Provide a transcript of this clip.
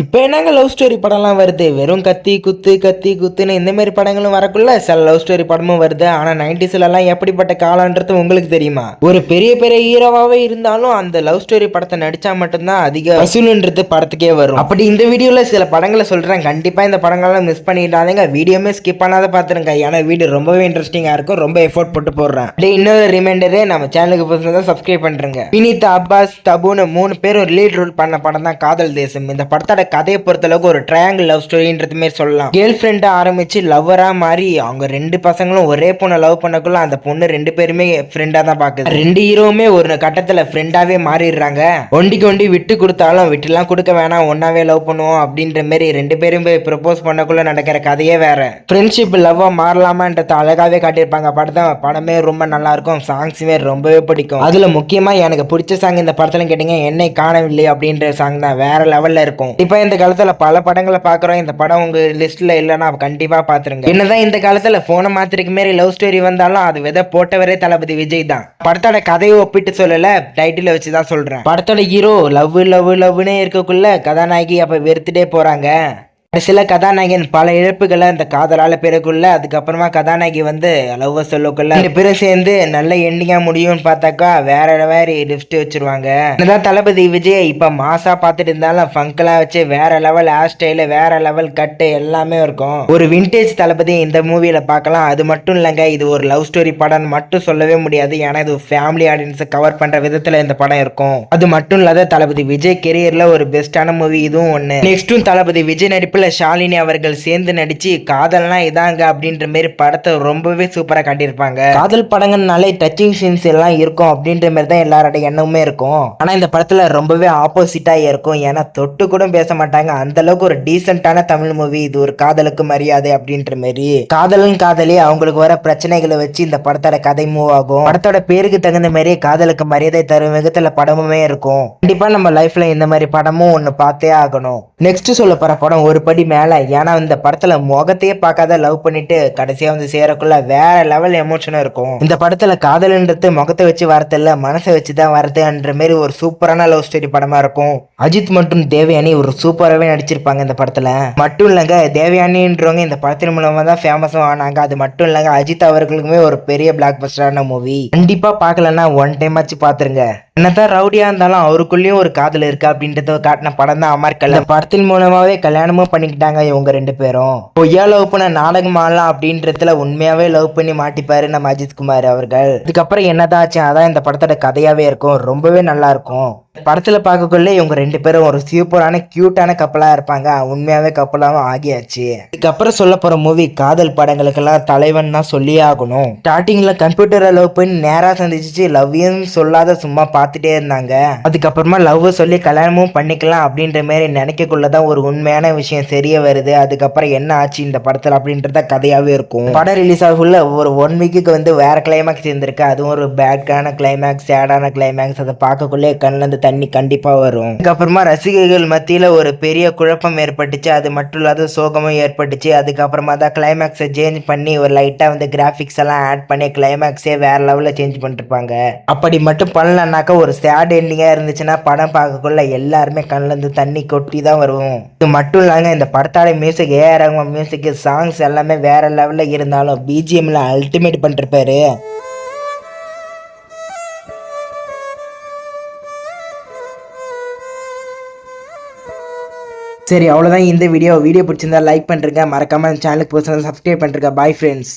இப்போ என்னங்க love story படம்லாம் வருது? வெறும் கத்தி குத்து கத்தி குத்துன்னு இந்தமாரி படங்களும் வரக்குள்ள சில லவ் ஸ்டோரி படமும் வருது. ஆனால் நைன்டிஸ்லலாம் எப்படிப்பட்ட காலன்றது உங்களுக்கு தெரியுமா? ஒரு பெரிய பெரிய ஹீரோவாகவே இருந்தாலும் அந்த லவ் ஸ்டோரி படத்தை நடித்தா மட்டும்தான் அதிக வசூலுன்றது படத்துக்கே வரும். அப்படி இந்த வீடியோவில் சில படங்களை சொல்கிறேன் கண்டிப்பாக இந்த படங்கள்லாம் மிஸ் பண்ணிடாதீங்க. வீடியோமே ஸ்கிப் பண்ணாத பார்த்துருங்க ஏன்னா வீடியோ ரொம்பவே இன்ட்ரெஸ்டிங்காக இருக்கும். ரொம்ப எஃபோர்ட் போட்டு போடுறேன். அப்படியே இன்னொரு ரிமைண்டரே நம்ம சேனலுக்கு புதுசாக தான் சப்ஸ்கிரைப் பண்ணுறேங்க வினித் அப்பாஸ் தபுன்னு மூணு பேரும் லீட் ரோல் பண்ண படம் தான் காதல் தேசம். இந்த படத்தோட கதையை பொறுத்தளவுக்கு ஒரு ட்ரையாங்கிள் லவ் ஸ்டோரின்றது மாதிரி சொல்லலாம். கேர்ள் ஃப்ரெண்டா ஆரம்பிச்சு லவ்வராக மாறி அவங்க ரெண்டு பசங்களும் ஒரே பொண்ணை லவ் பண்ணக்குள்ள அந்த பொண்ணு ரெண்டு பேருமே ஃப்ரெண்டாக தான் பார்க்குது ரெண்டு ஹீரோவுமே ஒரு கட்டத்தில் ஃப்ரெண்டாகவே மாறிடுறாங்க. ஒண்டிக்கு ஒண்டி விட்டு கொடுத்தாலும் விட்டுலாம் கொடுக்க வேணாம் ஒன்னாவே லவ் பண்ணுவோம் அப்படின்ற மாதிரி ரெண்டு பேரும் போய் ப்ரப்போஸ் பண்ணக்குள்ள நடக்கிற கதையே வேற. ஃப்ரெண்ட்ஷிப் லவ்வாக மாறலாமான்றத அழகாகவே காட்டியிருப்பாங்க. படத்தை படமே ரொம்ப நல்லா இருக்கும் சாங்ஸுமே ரொம்பவே பிடிக்கும். அதுல முக்கியமா எனக்கு பிடிச்ச சாங் இந்த படத்துல கேட்டீங்க என்னை காணவில்லை அப்படின்ற சாங் தான். வேற லெவல்ல இருக்கும். இப்போ இந்த காலத்தில் பல படங்களை பார்க்குறோம் இந்த படம் உங்கள் லிஸ்ட்டில் இல்லைன்னா கண்டிப்பாக பார்த்துருங்க என்னதான் இந்த காலத்தில் ஃபோனை மாத்திரைக்கு மாரி லவ் ஸ்டோரி வந்தாலும் அது விதை போட்டவரே தளபதி விஜய் தான். படத்தோட கதையை ஒப்பிட்டு சொல்லலை டைட்டில் வச்சு தான் சொல்கிறேன் படத்தோட ஹீரோ லவ் லவ் லவ்னே இருக்கக்குள்ள கதாநாயகி அப்போ வெறுத்துட்டே போறாங்க. சில கதாநாயகன் பல இழப்புகளை அந்த காதலால் பிறகுள்ள அதுக்கப்புறமா கதாநாயகி வந்து லவ் சொல்லக்குள்ள ரெண்டு பேரும் சேர்ந்து நல்ல எண்டிங்காக முடியும்னு பார்த்தாக்கா வேற வேற லிஃப்ட் வச்சிருவாங்க. என்னதான் தளபதி விஜய் இப்போ மாசா பார்த்துட்டு இருந்தாலும் ஃபங்கெல்லாம் வச்சு வேற லெவல் ஹேர் ஸ்டைலு வேற லெவல் கட்டு எல்லாமே இருக்கும். ஒரு விண்டேஜ் தளபதி இந்த மூவியில் பார்க்கலாம். அது மட்டும் இல்லைங்க இது ஒரு லவ் ஸ்டோரி படம்னு மட்டும் சொல்லவே முடியாது. ஏன்னா இது ஃபேமிலி ஆடியன்ஸை கவர் பண்ணுற விதத்தில் இந்த படம் இருக்கும். அது மட்டும் இல்லாத தளபதி விஜய் கெரியரில் ஒரு பெஸ்டான மூவி இதுவும் ஒன்று நெக்ஸ்ட்டும் தளபதி விஜய் நடிப்பில் ஷாலினி அவர்கள் சேர்ந்து நடிச்சு காதல்னா இதாங்க அப்படின்ற மாதிரி படத்தை ரொம்பவே சூப்பரா காட்டியிருப்பாங்க. காதல் படங்கள்னாலே டச்சிங் சீன்ஸ் எல்லாம் இருக்கும் அப்படின்ற மாதிரி தான் எல்லாரோட எண்ணமுமே இருக்கும். ஆனா இந்த படத்துல ரொம்பவே ஆப்போசிட்டா இருக்கும். ஏன்னா தொட்டு கூட பேச மாட்டாங்க. அந்த அளவுக்கு ஒரு டீசென்டான தமிழ் மூவி இது ஒரு காதலுக்கு மரியாதை அப்படின்ற மாதிரி காதலன் காதலி அவங்களுக்கு வர பிரச்சனைகளை வச்சு இந்த படத்தோட கதை மூவ் ஆகும். படத்தோட பேருக்கு தகுந்த மாதிரி காதலுக்கு மரியாதை தரும் விதத்துல படமுமே இருக்கும். கண்டிப்பா நம்ம லைஃப்ல இந்த மாதிரி படமும் ஒன்னு பார்த்தே ஆகணும். நெக்ஸ்ட் சொல்ல போற படம் ஒரு படி மேலே. ஏன்னா இந்த படத்துல முகத்தையே பார்க்காத லவ் பண்ணிட்டு கடைசியா வந்து சேரக்குள்ள வேற லெவல் எமோஷனும் இருக்கும். இந்த படத்துல காதல்ன்றது முகத்தை வச்சு வரதில்ல மனசை வச்சு தான் வரதுன்ற மாதிரி ஒரு சூப்பரான லவ் ஸ்டோரி படமா இருக்கும். அஜித் மற்றும் தேவயானி ஒரு சூப்பராகவே நடிச்சிருப்பாங்க இந்த படத்தில். மட்டும் இல்லைங்க தேவயானின்றவங்க இந்த படத்தின் மூலமாக தான் ஃபேமஸும் ஆனாங்க. அது மட்டும் இல்லைங்க அஜித் அவர்களுக்குமே ஒரு பெரிய பிளாக் பஸ்டரான மூவி கண்டிப்பாக பார்க்கலன்னா ஒன் டைம் ஆச்சு பார்த்துருங்க. என்னதான் ரவுடியா இருந்தாலும் அவருக்குள்ளேயும் ஒரு காதல் இருக்கு அப்படின்றத காட்டின படம் தான் அமர் இந்த படத்தின் மூலமாவே கல்யாணமும் பண்ணிக்கிட்டாங்க இவங்க ரெண்டு பேரும். பொய்யா லவ் பண்ண நாடகம் ஆடலாம் அப்படின்றதுல உண்மையாவே லவ் பண்ணி மாட்டிப்பாரு நம்ம அஜித் குமார் அவர்கள். இதுக்கப்புறம் என்னதான் ஆச்சு? அதான் இந்த படத்தோட கதையாவே இருக்கும். ரொம்பவே நல்லா இருக்கும். படத்துல பார்க்கக்குள்ளே இவங்க ரெண்டு பேரும் ஒரு சூப்பரான கியூட்டான கப்பலா இருப்பாங்க. உண்மையாவே கப்பலாவும் ஆகியாச்சு. இதுக்கப்புறம் சொல்ல போகிற மூவி காதல் படங்களுக்கெல்லாம் தலைவன் தான் சொல்லியே ஆகணும். ஸ்டார்டிங்ல கம்ப்யூட்டரை லவ் பண்ணி நேரா சந்திச்சு லவ்யும் சொல்லாத சும்மா பார்த்துட்டே இருந்தாங்க. அதுக்கப்புறமா லவ் சொல்லி கல்யாணமும் பண்ணிக்கலாம் அப்படின்ற மாதிரி நினைக்கக்குள்ளதான் ஒரு உண்மையான விஷயம் தெரிய வருது. அதுக்கப்புறம் என்ன ஆச்சு இந்த படத்துல அப்படின்றத கதையாவே இருக்கும். படம் ரிலீஸ் ஆகுள்ள ஒரு ஒன் வீக்குக்கு வந்து வேற கிளைமேக்ஸ் இருந்திருக்கு. அதுவும் ஒரு பேக்கான கிளைமேக்ஸ் சேடான கிளைமேக்ஸ் அதை பார்க்கக்குள்ளே கண்ணில் இருந்து தண்ணி கண்டிப்பா வரும். அதுக்கப்புறமா ரசிகர்கள் மத்தியில ஒரு பெரிய குழப்பம் ஏற்பட்டுச்சு. அது மட்டும் இல்லாத சோகமும் ஏற்பட்டுச்சு. அதுக்கப்புறமா தான் கிளைமேக்ஸை சேஞ்ச் பண்ணி ஒரு லைட்டா வந்து கிராஃபிக்ஸ் எல்லாம் ஆட் பண்ணி கிளைமேக்ஸே வேற லெவல்ல சேஞ்ச் பண்ணிருப்பாங்க. அப்படி மட்டும் பண்ணலனாக்கா ஒரு சேட் எண்டிங்கா இருந்துச்சுன்னா படம் பார்க்கக்குள்ள எல்லாருமே கண்ணுல இருந்து தண்ணி கொட்டி தான் வரும் இது மட்டும் இல்லாங்க இந்த படத்தோட music AR Rahman music songs எல்லாமே வேற லெவல்ல இருந்தாலும் பிஜிஎம்ல அல்டிமேட் பண்ணிருப்பாரு. சரி அவ்வளோதான் இந்த வீடியோ வீடியோ பிடிச்சிருந்தா லைக் பண்ணுறேங்க மறக்காமல் சேனலுக்கு புதுசாக சப்ஸ்கிரைப் பண்ணுறேங்க பாய் ஃப்ரெண்ட்ஸ்